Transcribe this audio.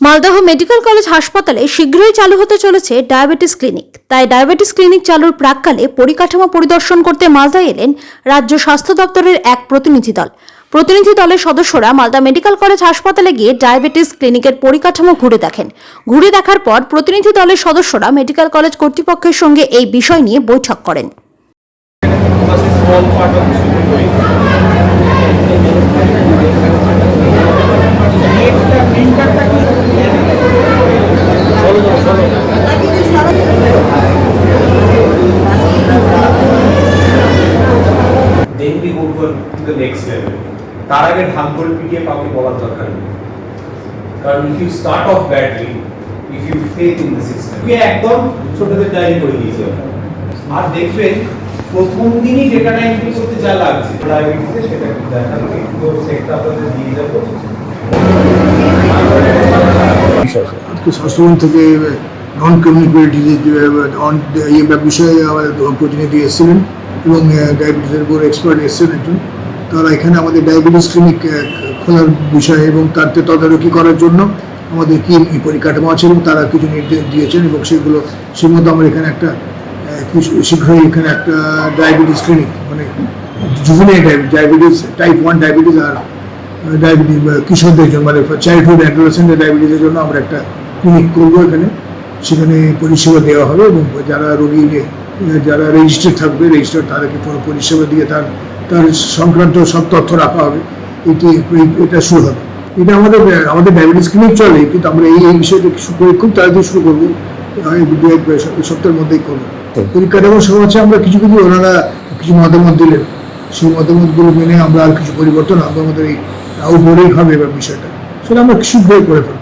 Malda medical college হাসপাতালে শীঘ্রই চালু হতে চলেছে ডায়াবেটিস ক্লিনিক। তাই ডায়াবেটিস ক্লিনিক চালুর প্রাককালে পরিকাঠামো পরিদর্শন করতে মালদা এলেন রাজ্য স্বাস্থ্য দপ্তরের এক প্রতিনিধি দল। প্রতিনিধি দলের সদস্যরা মালদা মেডিকেল কলেজ হাসপাতালে গিয়ে ডায়াবেটিস ক্লিনিকের পরিকাঠামো ঘুরে দেখেন। ঘুরে দেখার পর প্রতিনিধি দলের সদস্যরা মেডিকেল কলেজ কর্তৃপক্ষের সঙ্গে এই বিষয় নিয়ে বৈঠক করেন। Then we go to the next level. তার আগে ঢাক ঢোল পিটিয়ে কাউকে বলার দরকার নেই কারণ if you start off badly if you faith in the system একদম ছোটদের ডায়েরি করে দিয়েছে আর দেখবেন প্রথম দিনই ডেটা এন্ট্রি করতে যা লাগছে ডায়াবেটিসে সেটা একটু দেখানো একটু সেটটা আপনাদের দিয়ে যাব থেকে নন কমিউনিকেটিভ ইয়ে বিষয়ে প্রতিনিধি এসেছিলেন এবং ডায়াবেটিসের উপর এক্সপার্ট এসেছেন একজন। তারা এখানে আমাদের ডায়াবেটিস ক্লিনিক খোলার বিষয়ে এবং তার তদারকি করার জন্য আমাদের কি পরিকাঠামো আছে এবং তারা কিছু নির্দেশ দিয়েছেন এবং সেগুলো, সেই মতো আমরা এখানে একটা শীঘ্রই এখানে একটা ডায়াবেটিস ক্লিনিক মানে juvenile diabetes type one diabetes আর ডায়াবেটিস কিশোরদের জন্য মানে চাইল্ডহুড অ্যাডোলেসেন্ট ডায়াবেটিসের জন্য আমরা একটা ক্লিনিক করব এখানে। সেখানে পরিষেবা দেওয়া হবে এবং যারা রোগী যারা রেজিস্টার থাকবে রেজিস্টার তাদেরকে পুরো পরিষেবা দিয়ে তার তার সংক্রান্ত সব তথ্য রাখা হবে। এটি এটা শুরু হবে। এটা আমাদের আমাদের ডায়াবেটিস ক্লিনিক চলে, কিন্তু আমরা এই এই করে, খুব তাড়াতাড়ি শুরু করব। সপ্তাহের মধ্যেই করব। পরীক্ষাটাও সব হচ্ছে আমরা কিছু কিছু ওনারা কিছু মতামত দিলেন। সেই মতামতগুলো মেনে আমরা আর কিছু পরিবর্তন আমরা আমাদের এই উপরেই হবে এবার বিষয়টা। সেটা আমরা শীঘ্রই করে ফেলব।